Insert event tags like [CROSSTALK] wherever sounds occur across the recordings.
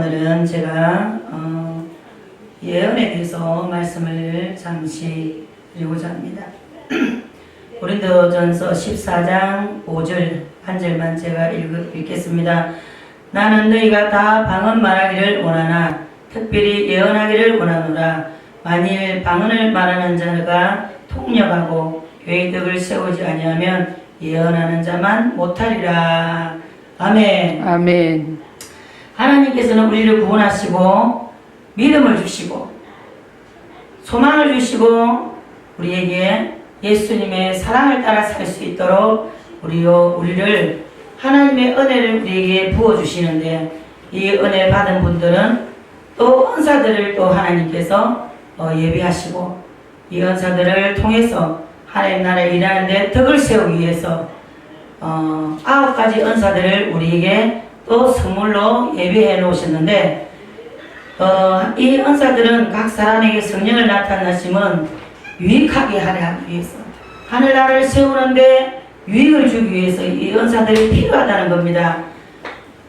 오늘은 제가 어, 예언에 대해서 말씀을 잠시 드리고자 합니다. [CLEARS THROAT] 고린도전서 14장 5절 한 절만 제가 읽, 읽겠습니다. 나는 너희가 다 방언 말하기를 원하나 특별히 예언하기를 원하노라. 만일 방언을 말하는 자가 통역하고 교의 덕을 세우지 아니하면 예언하는 자만 못하리라. 아멘. 아멘. 하나님께서는 우리를 구원하시고 믿음을 주시고 소망을 주시고 우리에게 예수님의 사랑을 따라 살 수 있도록 우리요 우리를 하나님의 은혜를 우리에게 부어 주시는데 이 은혜 받은 분들은 또 은사들을 또 하나님께서 어, 예비하시고 이 은사들을 통해서 하나님 나라에 일하는데 덕을 세우기 위해서 어, 아홉 가지 은사들을 우리에게 또 선물로 예비해 놓으셨는데 어, 이 은사들은 각 사람에게 성령을 나타나심은 유익하게 하기 위해서 하늘나라를 세우는데 유익을 주기 위해서 이 은사들이 필요하다는 겁니다.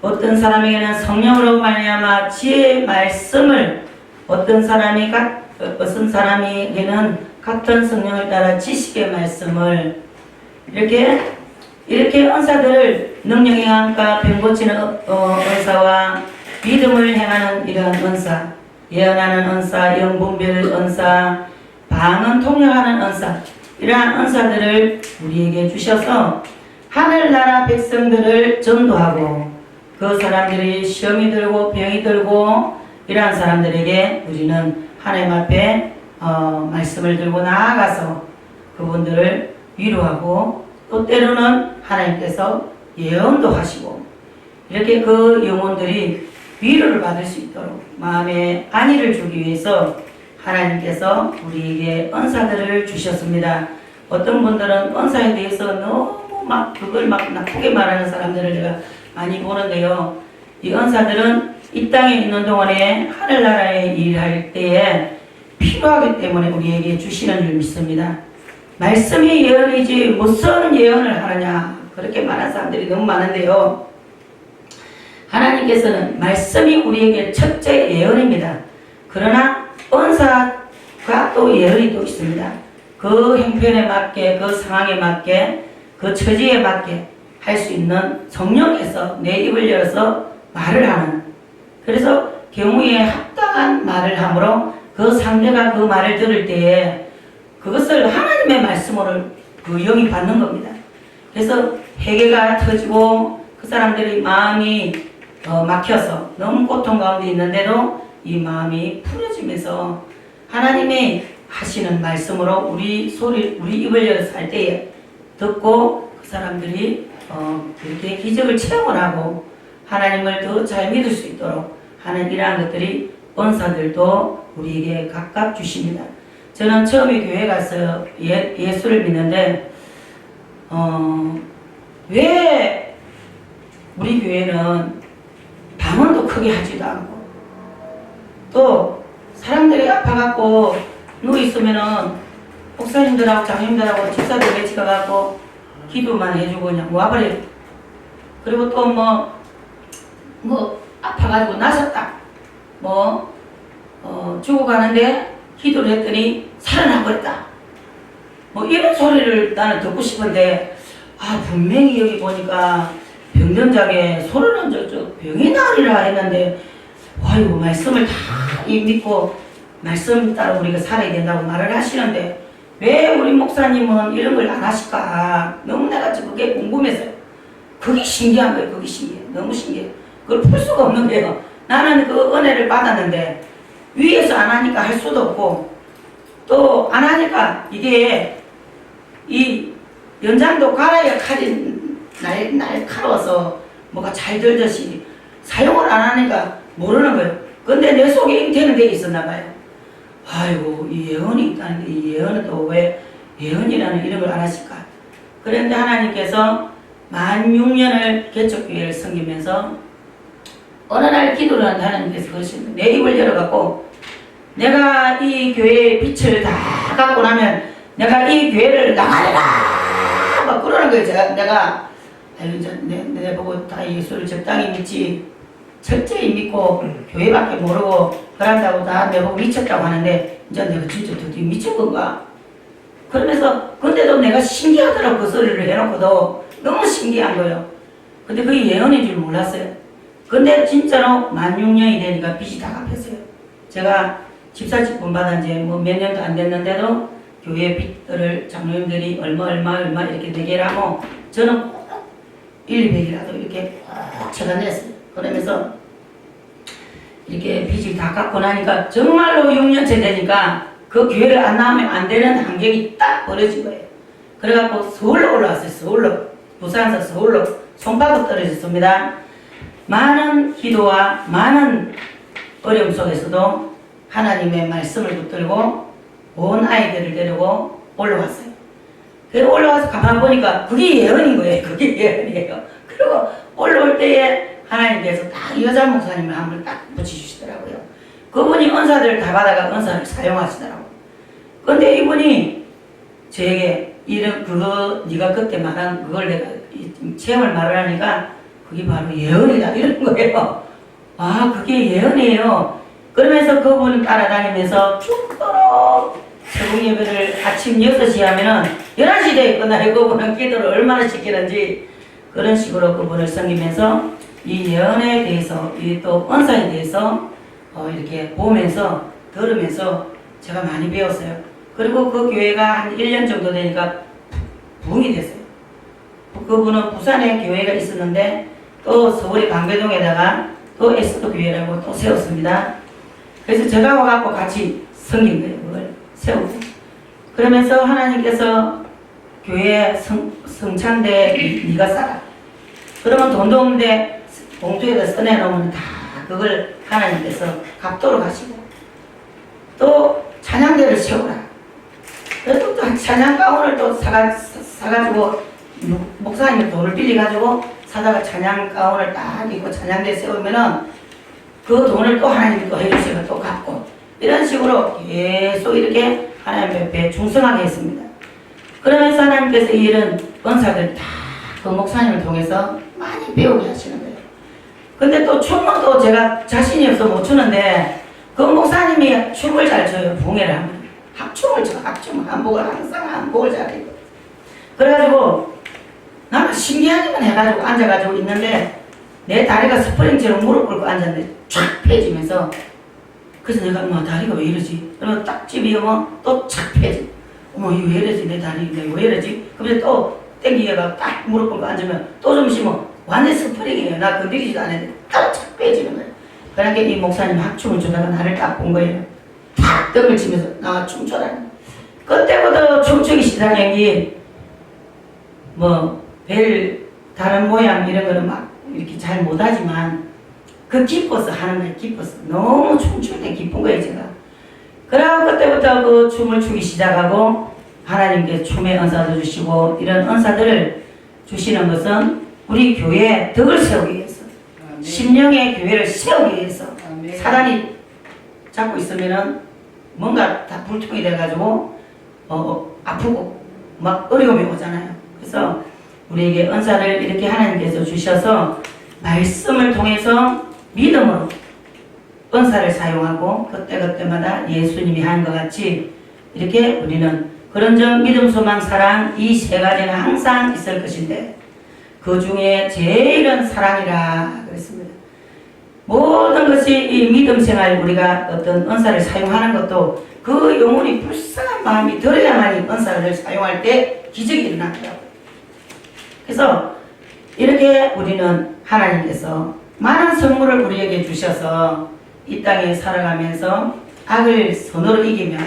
어떤 사람에게는 성령으로 말미암아 지혜의 말씀을 어떤 사람이 가, 어, 어떤 사람에게는 같은 성령을 따라 지식의 말씀을 이렇게 이렇게 은사들을 능력의 강과 병 고치는 어, 은사와 믿음을 행하는 이러한 은사, 예언하는 은사, 영분별 은사, 방언 통역하는 은사, 이러한 은사들을 우리에게 주셔서 하늘나라 백성들을 전도하고 그 사람들이 시험이 들고 병이 들고 이러한 사람들에게 우리는 하나님 앞에 어, 말씀을 들고 나아가서 그분들을 위로하고 또 때로는 하나님께서 예언도 하시고 이렇게 그 영혼들이 위로를 받을 수 있도록 마음에 안위를 주기 위해서 하나님께서 우리에게 은사들을 주셨습니다. 어떤 분들은 은사에 대해서 너무 막 그걸 막 나쁘게 말하는 사람들을 제가 많이 보는데요. 이 은사들은 이 땅에 있는 동안에 하늘나라에 일할 때에 필요하기 때문에 우리에게 주시는 줄 믿습니다. 말씀이 예언이지 무슨 예언을 하느냐 그렇게 말하는 사람들이 너무 많은데요. 하나님께서는 말씀이 우리에게 첫째 예언입니다. 그러나 은사가 또 예언이 또 있습니다. 그 형편에 맞게 그 상황에 맞게 그 처지에 맞게 할 수 있는 성령께서 내 입을 열어서 말을 하는 그래서 경우에 합당한 말을 함으로 그 상대가 그 말을 들을 때에 그것을 하나님의 말씀으로 그 영이 받는 겁니다. 그래서 회개가 터지고 그 사람들이 마음이 어, 막혀서 너무 고통 가운데 있는데도 이 마음이 풀어지면서 하나님의 하시는 말씀으로 우리 소리 우리 입을 열어서 할 때에 듣고 그 사람들이 어, 이렇게 기적을 체험을 하고 하나님을 더 잘 믿을 수 있도록 하는 이러한 것들이 은사들도 우리에게 각각 주십니다. 저는 처음에 교회 가서 예, 예수를 믿는데 어, 왜 우리 교회는 방언도 크게 하지도 않고 또 사람들이 아파갖고 누워있으면은 목사님들하고 장님들하고 집사들 같이 가갖고 기도만 해주고 그냥 와버려. 그리고 또 뭐 뭐 아파가지고 나섰다. 뭐 어, 죽어가는데 기도를 했더니 살아나 버렸다 뭐 이런 소리를 나는 듣고 싶은데 아 분명히 여기 보니까 병전작에 소리는 저저 병이 나으리라 했는데 아이고 말씀을 다이 믿고 말씀 따라 우리가 살아야 된다고 말을 하시는데 왜 우리 목사님은 이런 걸 안 하실까? 너무 내가 그게 궁금해서. 그게 신기한 거예요 그게 신기해. 너무 신기해. 그걸 풀 수가 없는 거예요. 나는 그 은혜를 받았는데 위에서 안 하니까 할 수도 없고 또 안 하니까 이게 이 연장도 갈아야 칼이 날, 날카로워서 뭐가 잘 들듯이 사용을 안 하니까 모르는 거예요. 근데 내 속에 잉태는 돼 있었나 봐요. 아이고 이 예언이 있다는데 이 예언은 또 왜 예언이라는 안 하실까? 그런데 하나님께서 만 6년을 개척교회를 섬기면서 어느 날 기도를 한 하나님께서 그러시는 내 입을 열어갖고 내가 이 교회의 빛을 다 갖고 나면 내가 이 교회를 나가리라 막 그러는 거예요 제가 내가 아유 저, 내, 내 보고 다 예수를 적당히 믿지 철저히 믿고 교회밖에 모르고 그런다고 다 내보고 미쳤다고 하는데 이제 내가 진짜 드디어 미친 건가? 그러면서 근데도 내가 신기하더라고 그 소리를 해놓고도 너무 신기한 거예요. 근데 그게 예언인 줄 몰랐어요. 근데 진짜로 만 6년이 되니까 빚이 다 갚였어요. 제가 집사집 돈 받은 지뭐 몇 년도 안 됐는데도 교회 빚들을 장로님들이 얼마 얼마 얼마 이렇게 내게 하고 저는 꼭 1, 200이라도 이렇게 꼭 제가 냈어요. 그러면서 이렇게 빚을 다 갚고 나니까 정말로 6년째 되니까 그 교회를 안 나오면 안 되는 환경이 딱 벌어진 거예요. 그래갖고 서울로 올라왔어요. 서울로. 부산에서 서울로 손바닥 떨어졌습니다. 많은 기도와 많은 어려움 속에서도 하나님의 말씀을 붙들고 온 아이들을 데리고 올라왔어요. 그리고 올라와서 가만 보니까 그게 예언인 거예요. [LAUGHS] 그게 예언이에요. 그리고 올라올 때에 하나님께서 딱 여자 목사님을 한 분 딱 붙여주시더라고요. 그분이 은사들을 다 받아가 은사를 사용하시더라고요. 근데 이분이 저에게 이런 그거 네가 그때 말한 그걸 내가 이 체험을 말하니까 그게 바로 예언이다 이런 거예요. 아 그게 예언이에요. 그러면서 그분을 따라다니면서 죽 새벽 예배를 아침 6시 하면은 11시 되에 끝나요. 그분은 기도를 얼마나 시키는지 그런 식으로 그분을 섬기면서 이 예언에 대해서 이또 은사에 대해서 어, 이렇게 보면서 들으면서 제가 많이 배웠어요. 그리고 그 교회가 한 1년 정도 되니까 부흥이 됐어요. 그분은 부산에 교회가 있었는데 또 서울의 방배동에다가 또 에스도 교회라고 또 세웠습니다. 그래서 제가 와갖고 같이 섬긴 거예요. 세우고. 그러면서 하나님께서 교회 성, 성찬대 니- 네가 싸라. 그러면 돈도 없는데 봉투에다 써내놓으면 다 그걸 하나님께서 갚도록 하시고 또 찬양대를 세우라. 그래도 또 찬양 가운을 또 사가, 사- 사가지고 목- 목사님이 돈을 빌려가지고 사다가 찬양 가운을 딱 입고 찬양대 세우면은 그 돈을 또 하나님이 또 해주시고 또 갚고 이런 식으로 계속 이렇게 하나님 앞에 충성하게 했습니다. 그러면서 하나님께서 이런 은사들 다 그 목사님을 통해서 많이 배우게 하시는 거예요. 근데 또또 제가 자신이 없어 못 추는데 그 목사님이 춤을 잘 춰요. 하면. 합춤을 춰, 합춤. 한복을 항상 한복을 잘 입고. 그래가지고 나는 신기하기만 해가지고 앉아가지고 있는데 내 다리가 스프링처럼 무릎 꿇고 앉았는데 쫙 펴지면서 그래서 내가 뭐 다리가 왜 이러지? 그러면 딱 집이면 또착 펴지. 어머 이거 왜 이러지 내 다리 내가 왜 이러지? 그러면 또 땡기다가 딱 무릎 꿇고 앉으면 또좀 쉬면 완전 스프링이에요. 나 건드리지도 않았는데 또착 빼지는 거예요. 그러니까 이 목사님 합춤을 주다가 나를 딱 본 거예요. 탁 떡을 치면서 나와 춤춰라. 그때부터 춤추기 시작한 게뭐별 다른 모양 이런 거는 막 이렇게 잘 못하지만 그 기뻐서 하는 거예요. 기뻐서 너무 춤출 때 기쁜 거예요 제가. 그러고 그때부터 그 춤을 추기 시작하고 하나님께 춤의 은사도 주시고 이런 은사들을 주시는 것은 우리 교회에 덕을 세우기 위해서 심령의 교회를 세우기 위해서 사단이 잡고 있으면은 뭔가 다 불통이 돼가지고 어, 아프고 막 어려움이 오잖아요. 그래서 우리에게 은사를 이렇게 하나님께서 주셔서 말씀을 통해서 믿음으로 은사를 사용하고 그때그때마다 예수님이 한 것 같이 이렇게 우리는 그런 점 믿음, 소망, 사랑 이 세 가지는 항상 있을 것인데 그 중에 제일은 사랑이라 그랬습니다. 모든 것이 이 믿음 생활 우리가 어떤 은사를 사용하는 것도 그 영혼이 불쌍한 마음이 들어야만 이 은사를 사용할 때 기적이 일어나더라고요. 그래서 이렇게 우리는 하나님께서 많은 선물을 우리에게 주셔서 이 땅에 살아가면서 악을 선으로 이기며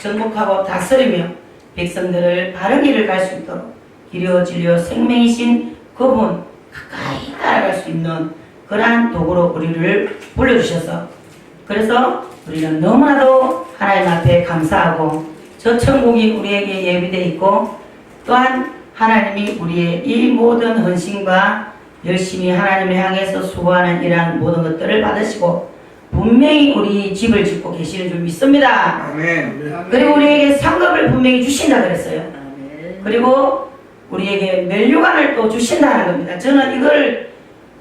정복하고 다스리며 백성들을 바른 길을 갈 수 있도록 기려 진려 생명이신 그분 가까이 따라갈 수 있는 그러한 도구로 우리를 불러주셔서 그래서 우리는 너무나도 하나님 앞에 감사하고 저 천국이 우리에게 예비되어 있고 또한 하나님이 우리의 이 모든 헌신과 열심히 하나님을 향해서 수고하는 이러한 모든 것들을 받으시고 분명히 우리 집을 짓고 계시는 줄 믿습니다. 아멘. 그리고 우리에게 상급을 분명히 주신다 그랬어요. 그리고 우리에게 멸류관을 또 주신다는 겁니다. 저는 이걸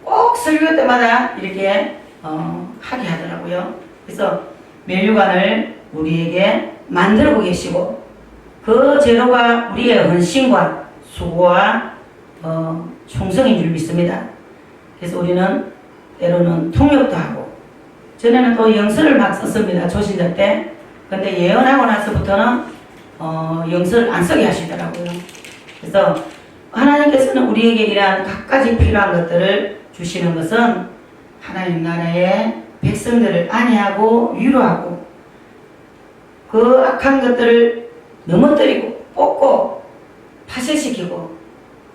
꼭 설교 때마다 이렇게 어, 하게 하더라고요. 그래서 멸류관을 우리에게 만들고 계시고 그 재료가 우리의 헌신과 수고와 어, 충성인 줄 믿습니다. 그래서 우리는 때로는 통역도 하고 전에는 또 영설을 막 썼습니다. 조신자 때. 근데 예언하고 나서부터는 어, 영설을 안 쓰게 하시더라고요. 그래서 하나님께서는 우리에게 이러한 각가지 필요한 것들을 주시는 것은 하나님 나라의 백성들을 안위하고 위로하고 그 악한 것들을 넘어뜨리고 뽑고 파쇄시키고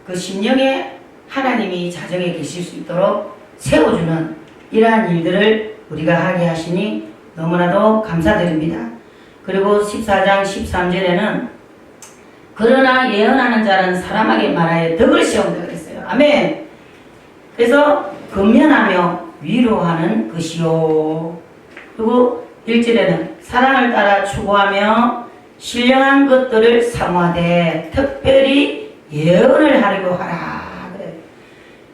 그 심령에 하나님이 자정에 계실 수 있도록 세워주는 이러한 일들을 우리가 하게 하시니 너무나도 감사드립니다. 그리고 14장 13절에는 그러나 예언하는 자는 사람에게 말하여 덕을 시험다 그랬어요. 아멘. 그래서 근면하며 위로하는 것이요. 그리고 1절에는 사랑을 따라 추구하며 신령한 것들을 사모하되 특별히 예언을 하려고 하라.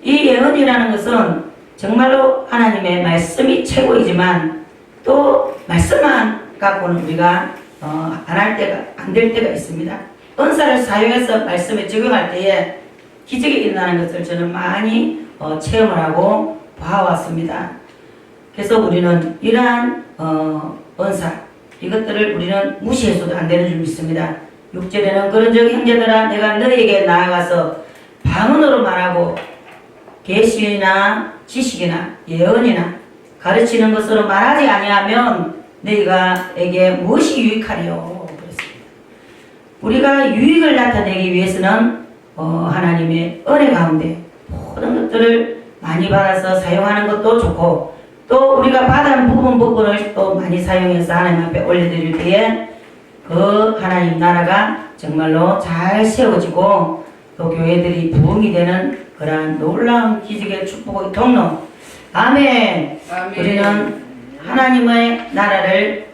이 예언이라는 것은 정말로 하나님의 말씀이 최고이지만 또 말씀만 갖고는 우리가 어, 안할 때가 안 될 때가 있습니다. 은사를 사용해서 말씀에 적용할 때에 기적이 일어나는 것을 저는 많이 어, 체험을 하고 봐왔습니다. 그래서 우리는 이러한 어, 은사 이것들을 우리는 무시해서도 안 되는 줄 믿습니다. 6절에는 그런 적 형제들아 내가 너희에게 나아가서 방언으로 말하고 계시나 지식이나 예언이나 가르치는 것으로 말하지 아니하면 너희가에게 무엇이 유익하리요. 우리가 유익을 나타내기 위해서는 어, 하나님의 은혜 가운데 모든 것들을 많이 받아서 사용하는 것도 좋고 또 우리가 받은 부분 부분을 또 많이 사용해서 하나님 앞에 올려드릴 때에 그 하나님 나라가 정말로 잘 세워지고 또 교회들이 부흥이 되는 그러한 놀라운 기적의 축복의 통로 아멘 아멘. 우리는 하나님의 나라를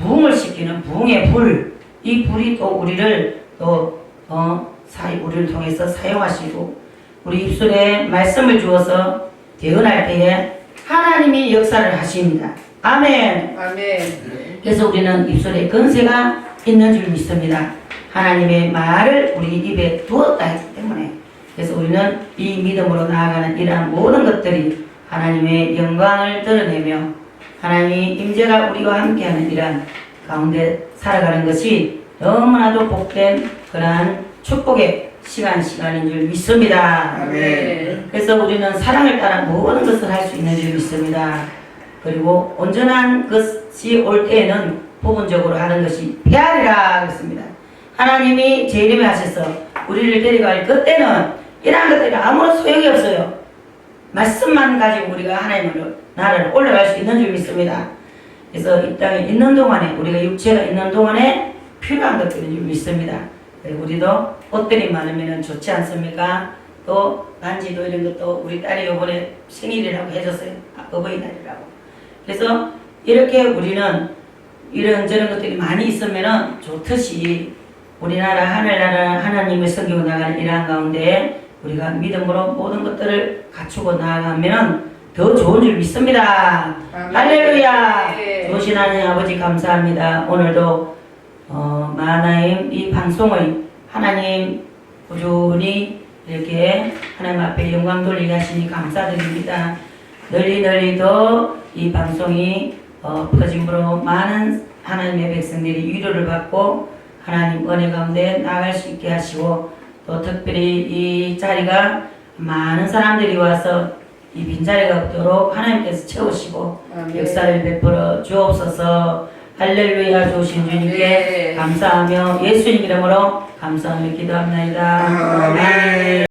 부흥을 시키는 부흥의 불, 이 불이 또 우리를 또 어, 사이 우리를 통해서 사용하시고 우리 입술에 말씀을 주어서 대언할 때에 하나님이 역사를 하십니다. 아멘. 아멘. 그래서 우리는 입술에 건세가 있는 줄 믿습니다. 하나님의 말을 우리 입에 두었다 했기 때문에 그래서 우리는 이 믿음으로 나아가는 이러한 모든 것들이 하나님의 영광을 드러내며 하나님의 임재가 우리와 함께하는 이러한 가운데 살아가는 것이 너무나도 복된 그러한 축복의 시간 시간인 줄 믿습니다. 아멘. 그래서 우리는 사랑을 따라 모든 것을 할 수 있는 줄 믿습니다. 그리고 온전한 것이 올 때에는 부분적으로 하는 것이 페아리라 그랬습니다. 하나님이 재림에 하셔서 우리를 데려갈 그때는 이러한 것들이 아무런 소용이 없어요. 말씀만 가지고 우리가 하나님을 나라를 올라갈 수 있는 줄 믿습니다. 그래서 이 땅에 있는 동안에 우리가 육체가 있는 동안에 필요한 것들인 줄 믿습니다. 네, 우리도 옷들이 많으면 좋지 않습니까? 또 반지도 이런 것도 우리 딸이 이번에 생일이라고 해줬어요. 아, 어버이날이라고. 그래서 이렇게 우리는 이런 저런 것들이 많이 있으면 좋듯이 우리나라 하늘나라 하나님을 섬기고 나가는 이러한 가운데 우리가 믿음으로 모든 것들을 갖추고 나아가면 더 좋은 줄 믿습니다. 아멘. 할렐루야. 네. 좋으신 하나님 아버지 감사합니다. 오늘도 어, 마나임 이 방송을 하나님 꾸준히 이렇게 하나님 앞에 영광 돌리게 하시니 감사드립니다. 널리 널리 더 이 방송이 어, 퍼짐으로 많은 하나님의 백성들이 위로를 받고 하나님 은혜 가운데 나갈 수 있게 하시고 또 특별히 이 자리가 많은 사람들이 와서 이 빈자리가 없도록 하나님께서 채우시고 아멘. 역사를 베풀어 주옵소서 할렐루야 주신 주님께 네. 감사하며 예수님 이름으로 감사하며 기도합니다. 아멘.